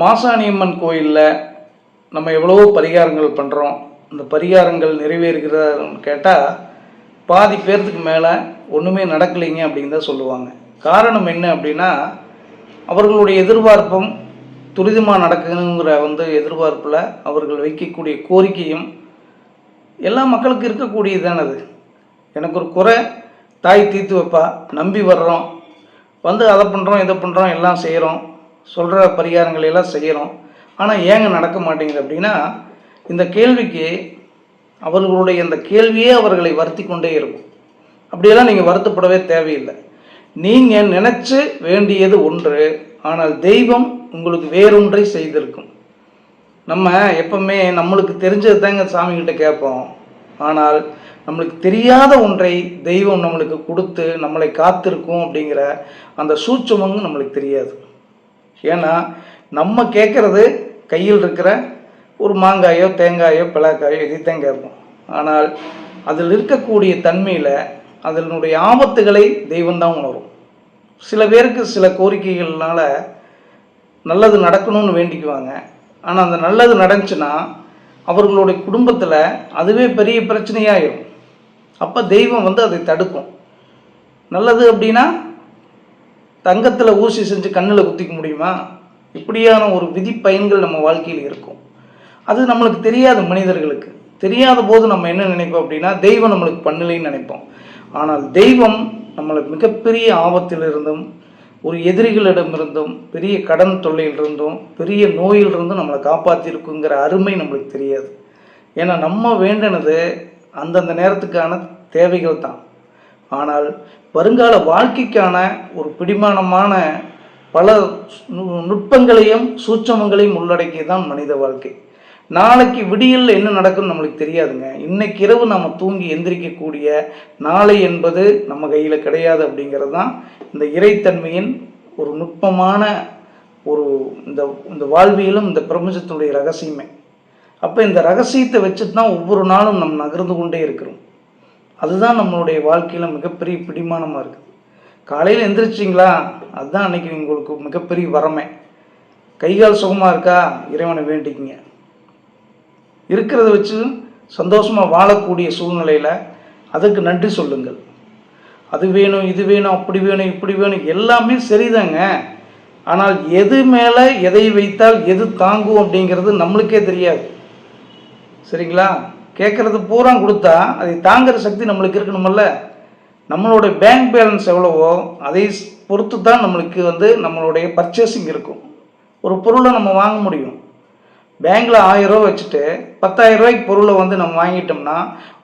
மாசாணியம்மன் கோயிலில் நம்ம எவ்வளவோ பரிகாரங்கள் பண்ணுறோம் அந்த பரிகாரங்கள் நிறைவேறுகிறன்னு கேட்டால் பாதி பேர்த்துக்கு மேலே ஒன்றுமே நடக்கலைங்க அப்படின்னு தான் சொல்லுவாங்க. காரணம் என்ன அப்படின்னா அவர்களுடைய எதிர்பார்ப்பும் துரிதமாக நடக்கணுங்கிற வந்து எதிர்பார்ப்பில் அவர்கள் வைக்கக்கூடிய கோரிக்கையும் எல்லா மக்களுக்கும் இருக்கக்கூடியது தானே அது. எனக்கு ஒரு குறை தாய் தீர்த்து வைப்பா நம்பி வர்றோம். வந்து அதை பண்ணுறோம் இதை பண்ணுறோம் எல்லாம் செய்கிறோம் சொல்கிற பரிகாரங்களை எல்லாம் செய்கிறோம் ஆனால் ஏங்க நடக்க மாட்டேங்குது அப்படின்னா இந்த கேள்விக்கு அவர்களுடைய இந்த கேள்வியே அவர்களை வருத்தி கொண்டே இருக்கும். அப்படியெல்லாம் நீங்கள் வருத்தப்படவே தேவையில்லை. நீங்கள் நினச்சி வேண்டியது ஒன்று ஆனால் தெய்வம் உங்களுக்கு வேறொன்றை செய்திருக்கும். நம்ம எப்பவுமே நம்மளுக்கு தெரிஞ்சது தாங்க சாமிகிட்ட கேட்போம். ஆனால் நம்மளுக்கு தெரியாத ஒன்றை தெய்வம் நம்மளுக்கு கொடுத்து நம்மளை காத்திருக்கும் அப்படிங்கிற அந்த சூட்சமங்க நம்மளுக்கு தெரியாது. ஏன்னா நம்ம கேட்குறது கையில் இருக்கிற ஒரு மாங்காயோ தேங்காயோ பிளாக்காயோ இதைத்தான் கேட்போம். ஆனால் அதில் இருக்கக்கூடிய தன்மையில் அதனுடைய ஆபத்துகளை தெய்வம்தான் உணரும். சில பேருக்கு சில கோரிக்கைகள்னால நல்லது நடக்கணும்னு வேண்டிக்குவாங்க. ஆனால் அந்த நல்லது நடந்துச்சுன்னா அவர்களுடைய குடும்பத்தில் அதுவே பெரிய பிரச்சனையாயிடும் அப்போ தெய்வம் வந்து அதை தடுக்கும். நல்லது அப்படின்னா தங்கத்தில் ஊசி செஞ்சு கண்ணில் குத்திக்க முடியுமா? இப்படியான ஒரு விதி பயன்கள் நம்ம வாழ்க்கையில் இருக்கும். அது நம்மளுக்கு தெரியாது மனிதர்களுக்கு. தெரியாத போது நம்ம என்ன நினைப்போம் அப்படின்னா தெய்வம் நம்மளுக்கு பண்ணலைன்னு நினைப்போம். ஆனால் தெய்வம் நம்மளை மிகப்பெரிய ஆபத்திலிருந்தும் ஒரு எதிரிகளிடமிருந்தும் பெரிய கடன் தொல்லையிலிருந்தும் பெரிய நோயிலிருந்தும் நம்மளை காப்பாற்றிருக்குங்கிற அருமை நம்மளுக்கு தெரியாது. ஏன்னா நம்ம வேண்டினது அந்தந்த நேரத்துக்கான தேவைகள் தான். ஆனால் வருங்கால வாழ்க்கைக்கான ஒரு பிடிமானமான பல நு- நுட்பங்களையும் சூட்சமங்களையும் உள்ளடக்கிய தான் மனித வாழ்க்கை. நாளைக்கு விடியல் என்ன நடக்கும் நம்மளுக்கு தெரியாதுங்க. இன்னைக்கு இரவு நம்ம தூங்கி எந்திரிக்கக்கூடிய நாளை என்பது நம்ம கையில் கிடையாது அப்படிங்கிறது தான் இந்த இறைத்தன்மையின் ஒரு நுட்பமான ஒரு இந்த இந்த வாழ்வியலும் இந்த பிரபஞ்சத்தினுடைய ரகசியமே. அப்போ இந்த ரகசியத்தை வச்சுட்டு தான் ஒவ்வொரு நாளும் நம்ம நகர்ந்து கொண்டே இருக்கிறோம். அதுதான் நம்மளுடைய வாழ்க்கையில் மிகப்பெரிய பிடிமானமாக இருக்குது காலையில் எந்திரிச்சிங்களா? அதுதான் அன்றைக்கி உங்களுக்கு மிகப்பெரிய வரமே. கைகால் சுகமாக இருக்கா? இறைவனை வேண்டிக்கிங்க. இருக்கிறத வச்சு சந்தோஷமாக வாழக்கூடிய சூழ்நிலையில் அதுக்கு நன்றி சொல்லுங்கள். அது வேணும் இது வேணும் அப்படி வேணும் இப்படி வேணும் எல்லாமே சரிதாங்க. ஆனால் எது மேலே எதை வைத்தால் எது தாங்கும் அப்படிங்கிறது நம்மளுக்கே தெரியாது. சரிங்களா? கேட்குறது பூரா கொடுத்தா அதை தாங்குற சக்தி நம்மளுக்கு இருக்கணுமல்ல. நம்மளுடைய பேங்க் பேலன்ஸ் எவ்வளவோ அதை பொறுத்து தான் நம்மளுக்கு வந்து நம்மளுடைய பர்ச்சேசிங் இருக்கும். ஒரு பொருளை நம்ம வாங்க முடியும். பேங்க்கில் ஆயிரரூவா வச்சுட்டு பத்தாயிரம் ரூபாய்க்கு பொருளை வந்து நம்ம வாங்கிட்டோம்னா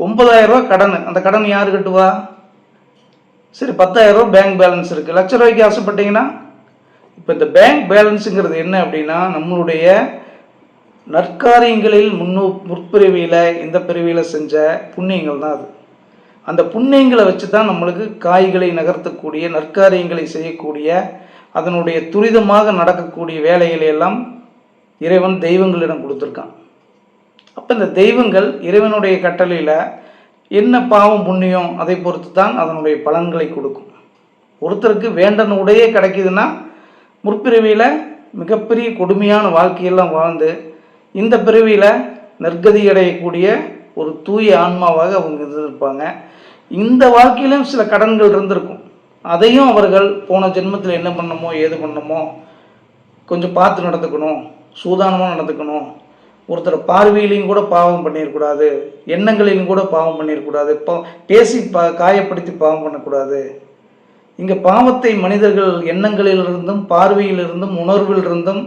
ஒன்பதாயிரம் ரூபாய் கடன். அந்த கடன் யார் கட்டுவா? சரி பத்தாயிரரூவா பேங்க் பேலன்ஸ் இருக்குது லட்ச ரூபாய்க்கு ஆசைப்பட்டீங்கன்னா இப்போ இந்த பேங்க் பேலன்ஸுங்கிறது என்ன அப்படின்னா நம்மளுடைய நற்காரியங்களில் முன்னு முற்பிறவியில் இந்த பிறவியில் செஞ்ச புண்ணியங்கள் தான் அது. அந்த புண்ணியங்களை வச்சு தான் நம்மளுக்கு காய்களை நகர்த்தக்கூடிய நற்காரியங்களை செய்யக்கூடிய அதனுடைய துரிதமாக நடக்கக்கூடிய வேலைகளை எல்லாம் இறைவன் தெய்வங்களிடம் கொடுத்துருக்கான். அப்போ இந்த தெய்வங்கள் இறைவனுடைய கட்டளையில் என்ன பாவம் புண்ணியம் அதை பொறுத்து தான் அதனுடைய பலன்களை கொடுக்கும். ஒருத்தருக்கு வேண்டன உடையே கிடைக்குதுன்னா முற்பிறவியில் மிகப்பெரிய கொடுமையான வாழ்க்கையெல்லாம் வாழ்ந்து இந்த பிறவியில் நற்கதி அடையக்கூடிய ஒரு தூய ஆன்மாவாக அவங்க இருந்திருப்பாங்க. இந்த வாழ்க்கையிலும் சில கடன்கள் இருந்திருக்கும். அதையும் அவர்கள் போன ஜென்மத்தில் என்ன பண்ணமோ ஏது பண்ணமோ கொஞ்சம் பார்த்து நடந்துக்கணும் சூதானமாக நடந்துக்கணும். ஒருத்தர் பார்வையிலையும் கூட பாவம் பண்ணிடக்கூடாது எண்ணங்களிலும் கூட பாவம் பண்ணிடக்கூடாது பா பேசி பா காயப்படுத்தி பாவம் பண்ணக்கூடாது. இங்கே பாவத்தை மனிதர்கள் எண்ணங்களிலிருந்தும் பார்வையிலிருந்தும் உணர்விலிருந்தும்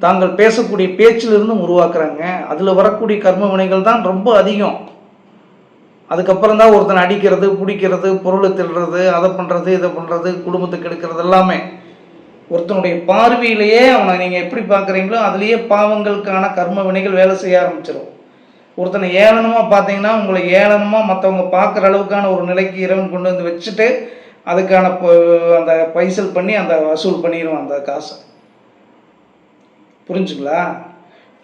தாங்கள் பேசக்கூடிய பேச்சிலிருந்தும் உருவாக்குறாங்க. அதில் வரக்கூடிய கர்ம வினைகள் தான் ரொம்ப அதிகம். அதுக்கப்புறம் தான் ஒருத்தனை அடிக்கிறது பிடிக்கிறது பொருளை திருடுறது அதை பண்ணுறது இதை பண்ணுறது குடும்பத்துக்கு எடுக்கிறது எல்லாமே. ஒருத்தனுடைய பார்வையிலேயே அவனை நீங்கள் எப்படி பார்க்குறீங்களோ அதுலேயே பாவங்களுக்கான கர்ம வினைகள் வேலை செய்ய ஆரம்பிச்சிடும் ஒருத்தனை ஏளனமாக பார்த்தீங்கன்னா உங்களை ஏளனமாக மற்றவங்க பார்க்குற அளவுக்கான ஒரு நிலைக்கு இறைவன் கொண்டு வந்து வச்சுட்டு அதுக்கான ப- அந்த பைசல் பண்ணி அந்த வசூல் பண்ணிடுவான் அந்த காசை. புரிஞ்சுங்களா?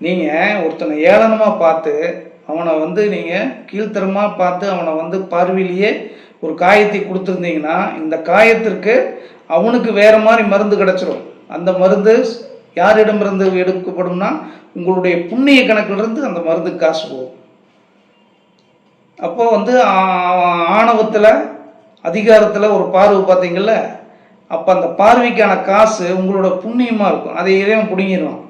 நீங்கள் ஒருத்தனை ஏளனமாக பார்த்து அவனை வந்து நீங்கள் கீழ்த்தரமாக பார்த்து அவனை வந்து பார்வையிலேயே ஒரு காயத்தை கொடுத்துருந்தீங்கன்னா இந்த காயத்திற்கு அவனுக்கு வேறு மாதிரி மருந்து கிடச்சிரும். அந்த மருந்து யாரிடமிருந்து எடுக்கப்படும்னா உங்களுடைய புண்ணிய கணக்கிலிருந்து அந்த மருந்துக்கு காசு போகும். அப்போ வந்து ஆணவத்தில் அதிகாரத்தில் ஒரு பார்வை பார்த்தீங்கல்ல அப்போ அந்த பார்வைக்கான காசு உங்களோட புண்ணியமாக இருக்கும். அதை இறைவன் பிடுங்கிடுவான்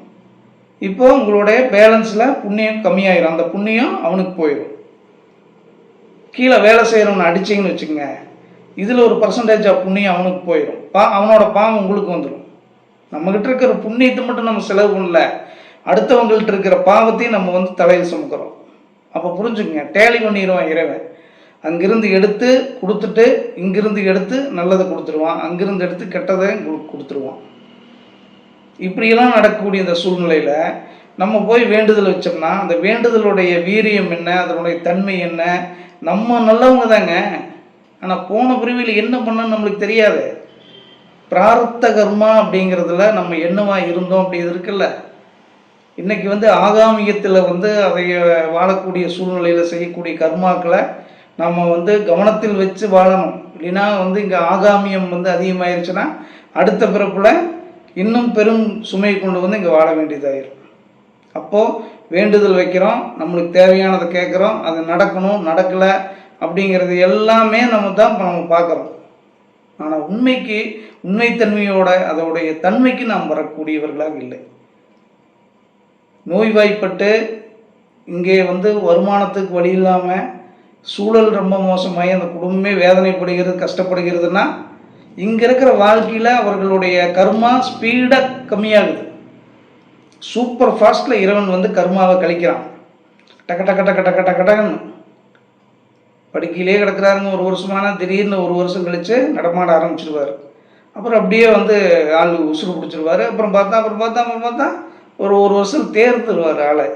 இப்போ உங்களுடைய பேலன்ஸில் புண்ணியம் கம்மியாயிரும். அந்த புண்ணியம் அவனுக்கு போயிடும் கீழே வேலை செய்கிறவனை அடிச்சிங்கன்னு வச்சுக்கோங்க. இதில் ஒரு பர்சன்டேஜ் ஆஃப் புண்ணியம் அவனுக்கு போயிடும் பா அவனோட பாவம் உங்களுக்கு வந்துடும் நம்மக்கிட்ட இருக்கிற புண்ணியத்தை மட்டும் நம்ம செலவு பண்ணல. அடுத்தவங்கள்ட்ட இருக்கிற பாவத்தையும் நம்ம வந்து தலையில் சுமக்கிறோம். அப்போ புரிஞ்சுக்கங்க. டேலி பண்ணிடுவான் இறைவன். அங்கிருந்து எடுத்து கொடுத்துட்டு இங்கிருந்து எடுத்து நல்லதை கொடுத்துருவான். அங்கிருந்து எடுத்து கெட்டதை உங்களுக்கு கொடுத்துருவான். இப்படியெல்லாம் நடக்கக்கூடிய இந்த சூழ்நிலையில் நம்ம போய் வேண்டுதல் வச்சோம்னா அந்த வேண்டுதலுடைய வீரியம் என்ன அதனுடைய தன்மை என்ன? நம்ம நல்லவங்க தாங்க. ஆனால் போன பிரிவில் என்ன பண்ணணும்னு நம்மளுக்கு தெரியாது. பிரார்த்த கர்மா அப்படிங்கிறதுல நம்ம என்னவா இருந்தோம் அப்படி இருக்குல்ல. இன்னைக்கு வந்து ஆகாமியத்தில் வந்து அதை வாழக்கூடிய சூழ்நிலையில் செய்யக்கூடிய கர்மாக்களை நம்ம வந்து கவனத்தில் வச்சு வாழணும். இல்லைன்னா வந்து இங்கே ஆகாமியம் வந்து அதிகமாயிருச்சுன்னா அடுத்த பிறப்பில் இன்னும் பெரும் சுமை கொண்டு வந்து இங்கே வாழ வேண்டியதாயிரும். அப்போது வேண்டுதல் வைக்கிறோம் நம்மளுக்கு தேவையானதை கேட்குறோம் அது நடக்கணும் நடக்கலை அப்படிங்கிறது எல்லாமே நம்ம தான் இப்போ நம்ம பார்க்குறோம். ஆனால் உண்மைக்கு உண்மைத்தன்மையோட அதோடைய தன்மைக்கு நாம் வரக்கூடியவர்களாக இல்லை. நோய்வாய்ப்பட்டு இங்கே வந்து வருமானத்துக்கு வழி இல்லாமல் சூழல் ரொம்ப மோசமாகி அந்த குடும்பமே வேதனைப்படுகிறது கஷ்டப்படுகிறதுனா இங்கே இருக்கிற வாழ்க்கையில் அவர்களுடைய கர்மா ஸ்பீடாக கம்மியாகுது. சூப்பர் ஃபாஸ்ட்டில் இறைவன் வந்து கர்மாவை கழிக்கிறான். டக்க டக்க டக்க டக்க டக்க டக்குன்னு படுக்கையிலே கிடக்கிறாருங்க ஒரு வருஷமான திடீர்னு ஒரு வருஷம் கழித்து நடமாட ஆரம்பிச்சிருவார். அப்புறம் அப்படியே வந்து ஆள் உசுறு பிடிச்சிருவாரு. அப்புறம் பார்த்தா அப்புறம் பார்த்தா அப்புறம் பார்த்தா ஒரு ஒரு வருஷம் தேர்ந்துருவார் ஆளை.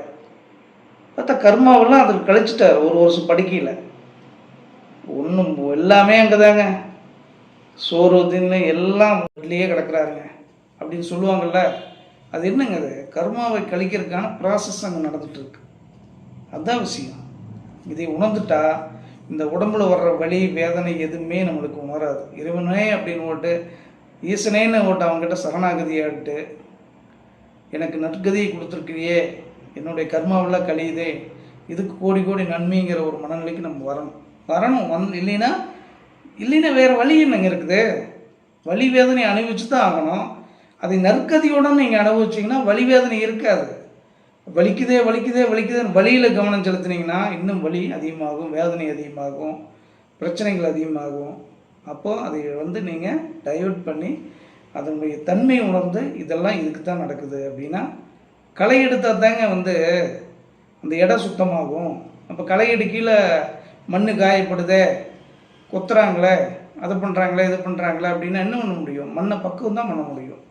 பார்த்தா கர்மாவெல்லாம் அதில் கழிச்சிட்டார் ஒரு வருஷம் படுக்கையில். ஒன்றும் எல்லாமே அங்கே தாங்க சோறு தின்னு எல்லாம் வீட்லேயே கிடக்குறாருங்க. அப்படின்னு சொல்லுவாங்கல்ல அது என்னங்க அது? கர்மாவை கழிக்கிறதுக்கான ப்ராசஸ் அங்கே நடந்துகிட்ருக்கு அதுதான் விஷயம். இதை உணர்ந்துட்டா இந்த உடம்புல வர்ற வலி வேதனை எதுவுமே நம்மளுக்கு உணராது. இறைவனே அப்படின்னு ஓட்டு ஈசனேன்னு ஓட்டு அவங்ககிட்ட சரணாகதியாகிட்டு எனக்கு நற்கதியை கொடுத்துருக்கிறியே என்னுடைய கர்மாவெல்லாம் கழியுதே இதுக்கு கோடி கோடி நன்மைங்கிற ஒரு மனநிலைக்கு நம்ம வரணும். வரணும் வந் இல்லைன்னா இல்லைன்னா வேறு வழி என்னங்க இருக்குது? வலி வேதனை அனுபவிச்சு தான் ஆகணும். அதை நற்கதியோட நீங்கள் அனுபவிச்சிங்கன்னா வலி வேதனை இருக்காது. வலிக்குதே வலிக்குதே வலிக்குதேன்னு வழியில் கவனம் செலுத்தினீங்கன்னா இன்னும் வலி அதிகமாகும் வேதனை அதிகமாகும் பிரச்சனைகள் அதிகமாகும். அப்போது அதை வந்து நீங்கள் டைவெர்ட் பண்ணி அதனுடைய தன்மை உணர்ந்து இதெல்லாம் இதுக்கு தான் நடக்குது அப்படின்னா களை எடுத்தால் தாங்க வந்து அந்த இடம் சுத்தமாகும். அப்போ களை எடு கீழே மண் காயப்படுதே கொத்துறாங்களே அதை பண்ணுறாங்களே இது பண்ணுறாங்களே அப்படின்னா என்ன பண்ண முடியும்? மண்ணை பக்குவம் தான் பண்ண முடியும்.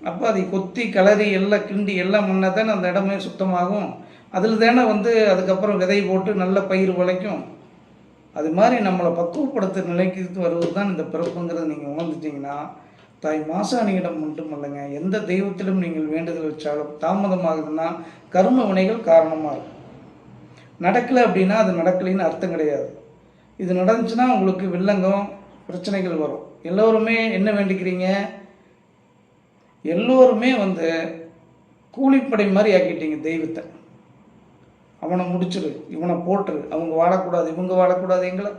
அப்போ அதை கொத்தி கிளறி எல்லாம் கிண்டி எல்லாம் முன்னே தானே அந்த இடமே சுத்தமாகும். அதில் தானே வந்து அதுக்கப்புறம் விதை போட்டு நல்ல பயிர் விளைக்கும். அது மாதிரி நம்மளை பக்குவப்படுத்த நிலைக்கு வருவது தான் இந்த பிறப்புங்கிறத நீங்கள் உணர்ந்துட்டீங்கன்னா தாய் மாசாணியிடம் மட்டுமல்லங்க எந்த தெய்வத்திலும் நீங்கள் வேண்டுதல் வச்சாலும் தாமதமாகுதுன்னா கர்ம வினைகள் காரணமாக இருக்கும். நடக்கலை அப்படின்னா அது நடக்கலைன்னு அர்த்தம் கிடையாது. இது நடந்துச்சுன்னா உங்களுக்கு வில்லங்கம் பிரச்சனைகள் வரும். எல்லோருமே என்ன வேண்டிக்கிறீங்க? எல்லோருமே வந்து கூலிப்படை மாதிரி ஆக்கிட்டீங்க தெய்வத்தை. அவனை முடிச்சிரு இவனை போட்டுரு. அவங்க வாழக்கூடாது இவங்க வாழக்கூடாது எங்களை.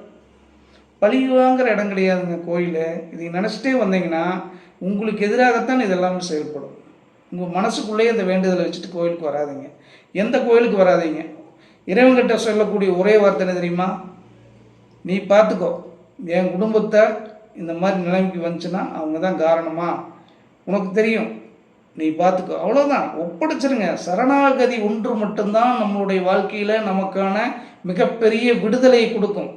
பழி வாங்குற இடம் கிடையாதுங்க கோயில். இதை நினச்சிட்டே வந்தீங்கன்னா உங்களுக்கு எதிராகத்தான் இதெல்லாமே செயல்படும். உங்கள் மனசுக்குள்ளேயே இந்த வேண்டுதலை வச்சுட்டு கோயிலுக்கு வராதீங்க. எந்த கோயிலுக்கு வராதீங்க? இறைவன்கிட்ட சொல்லக்கூடிய ஒரே வார்த்தை தெரியுமா? நீ பார்த்துக்கோ என் குடும்பத்தை இந்த மாதிரி நிலைமைக்கு வந்துச்சுன்னா அவங்க தான் காரணமா? உனக்கு தெரியும். நீ பார்த்துக்கோ அவ்வளோதான் ஒப்படைச்சிருங்க. சரணாகதி ஒன்று மட்டும்தான் நம்மளுடைய வாழ்க்கையில் நமக்கான மிகப்பெரிய விடுதலையை கொடுக்கும்.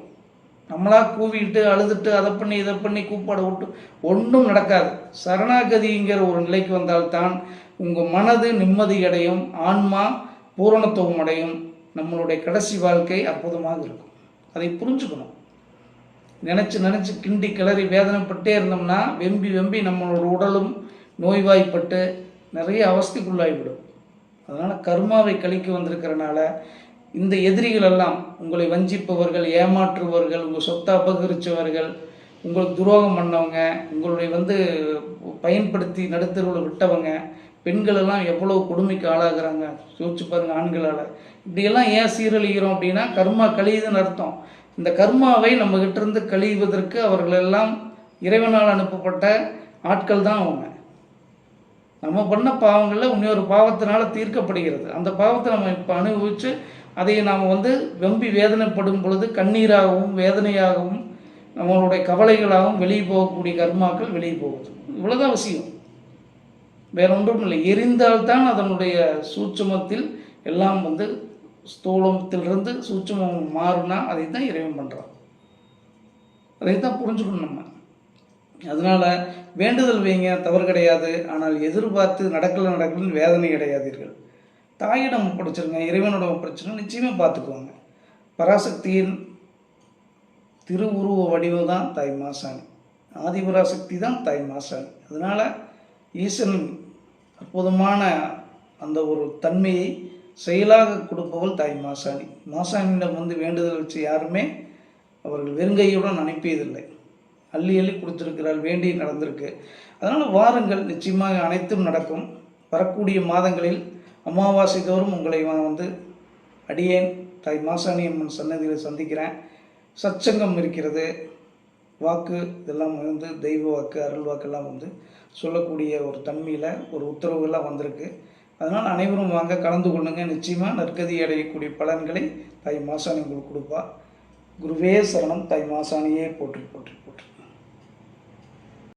நம்மளாக கூவிட்டு அழுதுட்டு அதை பண்ணி இதை பண்ணி கூப்பாட விட்டு ஒன்றும் நடக்காது. சரணாகதிங்கிற ஒரு நிலைக்கு வந்தால்தான் உங்கள் மனது நிம்மதி அடையும் ஆன்மா பூரணத்துவம் அடையும். நம்மளுடைய கடைசி வாழ்க்கை அற்புதமாக இருக்கும். அதை புரிஞ்சுக்கணும். நினச்சி நினச்சி கிண்டி கிளறி வேதனைப்பட்டே இருந்தோம்னா வெம்பி வெம்பி நம்மளோட உடலும் நோய்வாய்ப்பட்டு நிறைய அவஸ்தைக்குள்ளாகிவிடும் அதனால் கர்மாவை கழிக்க வந்திருக்கிறனால இந்த எதிரிகள் எல்லாம் உங்களை வஞ்சிப்பவர்கள் ஏமாற்றுபவர்கள் உங்கள் சொத்தை அபகரித்தவர்கள் உங்களுக்கு துரோகம் பண்ணவங்க உங்களுடைய வந்து பயன்படுத்தி நடுத்தருவில் விட்டவங்க பெண்கள் எல்லாம் எவ்வளோ கொடுமைக்கு ஆளாகிறாங்க. யோசிச்சு பாருங்கள் ஆண்களால். இப்படியெல்லாம் ஏன் சீரழிகிறோம் அப்படின்னா கர்மா கழியுதுன்னு அர்த்தம். இந்த கர்மாவை நம்ம கிட்ட இருந்து கழிவதற்கு அவர்களெல்லாம் இறைவனால் அனுப்பப்பட்ட ஆட்கள் தான் அவங்க. நம்ம பண்ண பாவங்களில் இன்னொரு பாவத்தினால தீர்க்கப்படுகிறது. அந்த பாவத்தை நம்ம இப்போ அனுபவித்து அதை நாம் வந்து வெம்பி வேதனைப்படும் பொழுது கண்ணீராகவும் வேதனையாகவும் நம்மளுடைய கவலைகளாகவும் வெளியே போகக்கூடிய கர்மாக்கள் வெளியே போகுது. இவ்வளோதான் அவசியம். வேற ஒன்றும் இல்லை. எரிந்தால்தான் அதனுடைய சூட்சுமத்தில் எல்லாம் வந்து ஸ்தூலத்திலிருந்து சூட்சுமம் மாறுனா அதை தான் இறைவன் பண்ணுறான் அதை தான் புரிஞ்சுக்கணும் நம்ம. அதனால வேண்டுதல் வைங்க தவறு கிடையாது. ஆனால் எதிர்பார்த்து நடக்கல நடக்கலன்னு வேதனை கிடையாதீர்கள் தாயிடம் ஒப்படைச்சிருங்க இறைவனோட ஒப்படைச்சிருங்க நிச்சயமாக பார்த்துக்குவாங்க பராசக்தியின் திருவுருவ வடிவம் தான் தாய் மாசாணி. ஆதிபராசக்தி தான் தாய் மாசாணி. அதனால் ஈசன் அற்புதமான அந்த ஒரு தன்மையை செயலாக கொடுப்பவள் தாய் மாசாணி. மாசாணியிடம் வந்து வேண்டுதல் வச்சு யாருமே அவர்கள் வெறுங்கையுடன் அனுப்பியதில்லை. அள்ளி அள்ளி கொடுத்துருக்கிறாள் வேண்டி நடந்திருக்கு. அதனால் வாருங்கள் நிச்சயமாக அனைத்தும் நடக்கும். வரக்கூடிய மாதங்களில் அமாவாசை தோறும் உங்களை நான் வந்து அடியேன். தாய் மாசாணி அம்மன் சன்னதியில் சந்திக்கிறேன். சச்சங்கம் இருக்கிறது. வாக்கு இதெல்லாம் வந்து தெய்வ வாக்கு அருள் வாக்கெல்லாம் வந்து சொல்லக்கூடிய ஒரு தன்மையில் ஒரு உத்தரவுகள்லாம் வந்திருக்கு. அதனால் அனைவரும் வாங்க கலந்து கொள்ளுங்க. நிச்சயமாக நற்கதி அடையக்கூடிய பலன்களை தாய் மாசாணி உங்களுக்கு கொடுப்பா. குருவே சரணம். தாய் மாசாணியே போற்றி போற்றி போற்றி.